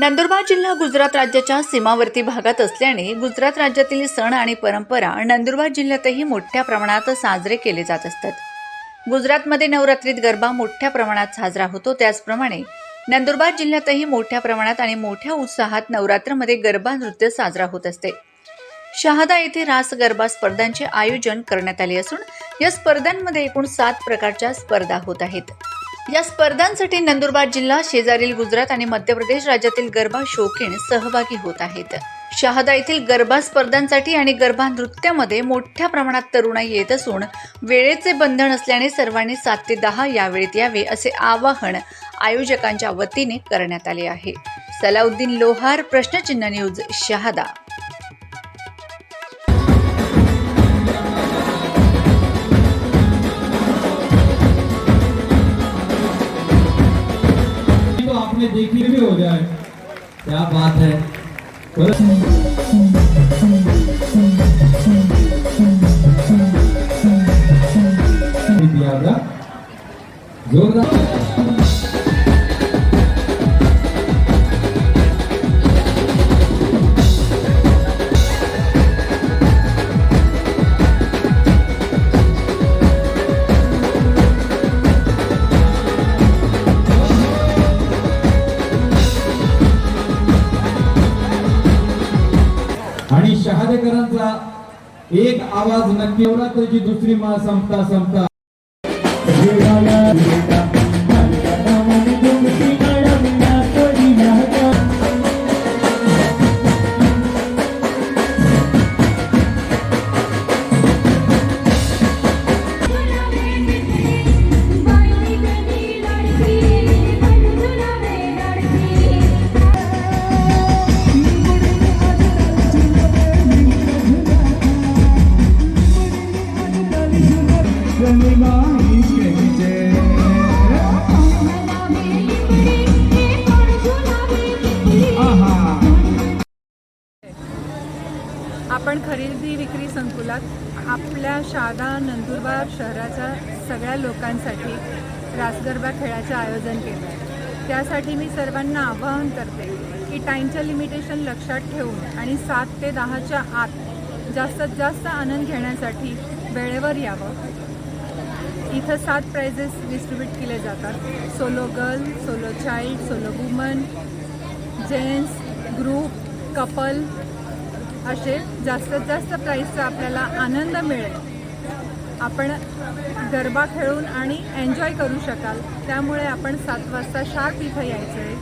नंदुरबार जिल्हा गुजरात राज्याच्या सीमावर्ती भागात असल्याने गुजरात राज्यातील सण आणि परंपरा नंदुरबार जिल्ह्यातही मोठ्या प्रमाणात साजरे केले जात असतात. गुजरातमध्ये नवरात्रीत गरबा मोठ्या प्रमाणात साजरा होतो. त्याचप्रमाणे नंदुरबार जिल्ह्यातही मोठ्या प्रमाणात आणि मोठ्या उत्साहात नवरात्रमध्ये गरबा नृत्य साजरा होत असते. शहादा येथे रास गरबा स्पर्धांचे आयोजन करण्यात आले असून या स्पर्धांमध्ये एकूण सात प्रकारच्या स्पर्धा होत आहेत. या स्पर्धांसाठी नंदुरबार जिल्हा शेजारील गुजरात आणि मध्य प्रदेश राज्यातील गरबा शौकीन सहभागी होत आहेत. शहादा येथील गरबा स्पर्धांसाठी आणि गरबा नृत्यामध्ये मोठ्या प्रमाणात तरुणाई येत असून वेळेचे बंधन असल्याने सर्वांनी सात ते दहा या वेळेत यावे असे आवाहन आयोजकांच्या वतीने करण्यात आले आहे. सलाउद्दीन लोहार प्रश्नचिन्ह न्यूज शहादा. आपने देखी भी हो जाए। क्या बात है। जोरदार। आणि एक आवाज नक्की नवरात्राची दुसरी मा संपता. आपण खरेदी विक्री संकुलात आपल्या शारदा नंदुरबार शहराच्या सगळ्या लोकांसाठी रासगरबा खेळाचे आयोजन केलं आहे त्यासाठी मी सर्वांना आवाहन करते की टाईमचं लिमिटेशन लक्षात ठेवून आणि सात ते दहाच्या आत जास्तीत जास्त आनंद घेण्यासाठी वेळेवर यावं. इथं सात प्राइजेस डिस्ट्रीब्यूट केले जातात. Solo girl solo child solo woman gents group couple असे जास्तीत जास्त प्राईजचा आपल्याला आनंद मिळेल. आपण गरबा खेळून आणि एन्जॉय करू शकाल. त्यामुळे आपण सात वाजता शार्प इथं यायचं आहे